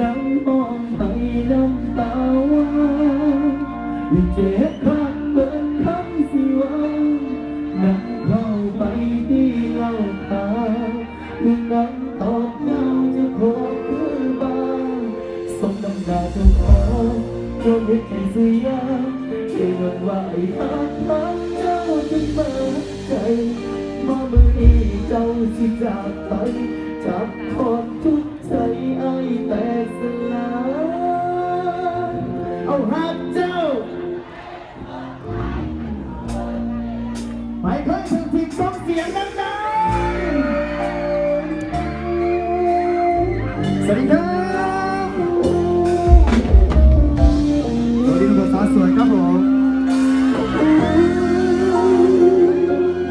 น้ำมองไปน้ำตาวางวิเจ็บครั้งเบิดครั้งสิวางนั่งเข้าไปที่เล่าขาวมีน้ำตกเงาจะโคตรคือบางสมน้ำตาจนฟ้าจนเห็นให้สยามเชื่อว่าไอ้ฮักรักเจ้าจะมาใจมาเมื่อนี้เจ้าสิจากไปจากคน วัสดีครับสวักคนสรับ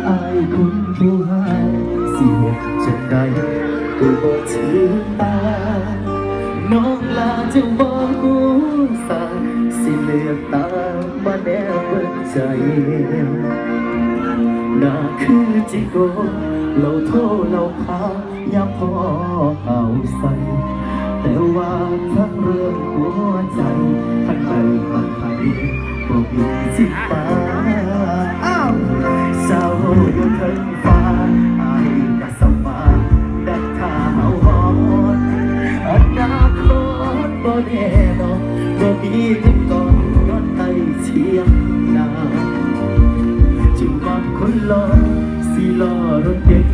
อาคุผู้ให้เสียจังใดกูบ่ถือตา น้องลาจะบอกหูสาสิเลือตามาแนบใจ น้าคือจิโกเราโทษเรล่าพายาพอเอาใส่แต่ว่าทักเรื่องหัวใจข้างในมันไปบอกมีสิบปาอ้าว Okay.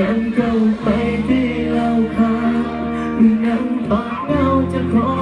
นั้นก็ไปที่เรามืองนั้นปากเราจะขอ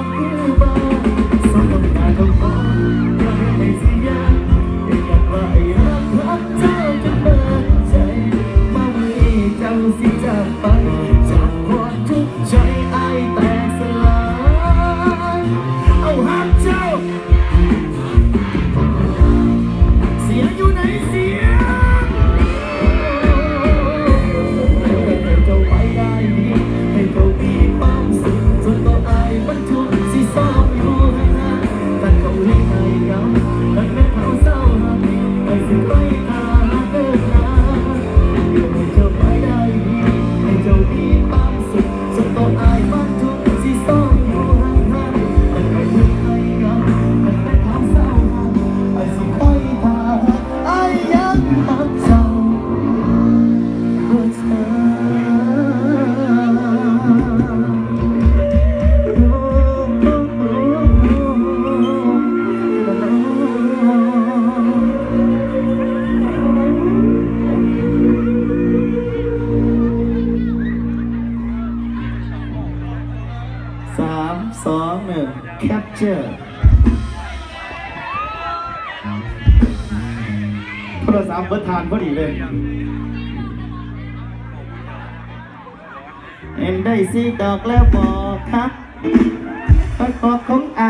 หนึ่ง capture โทรศัพท์เบิร์ทานพอดีเลยเห็นได้สีดอกแล้วบอกครับต้นบอกของอ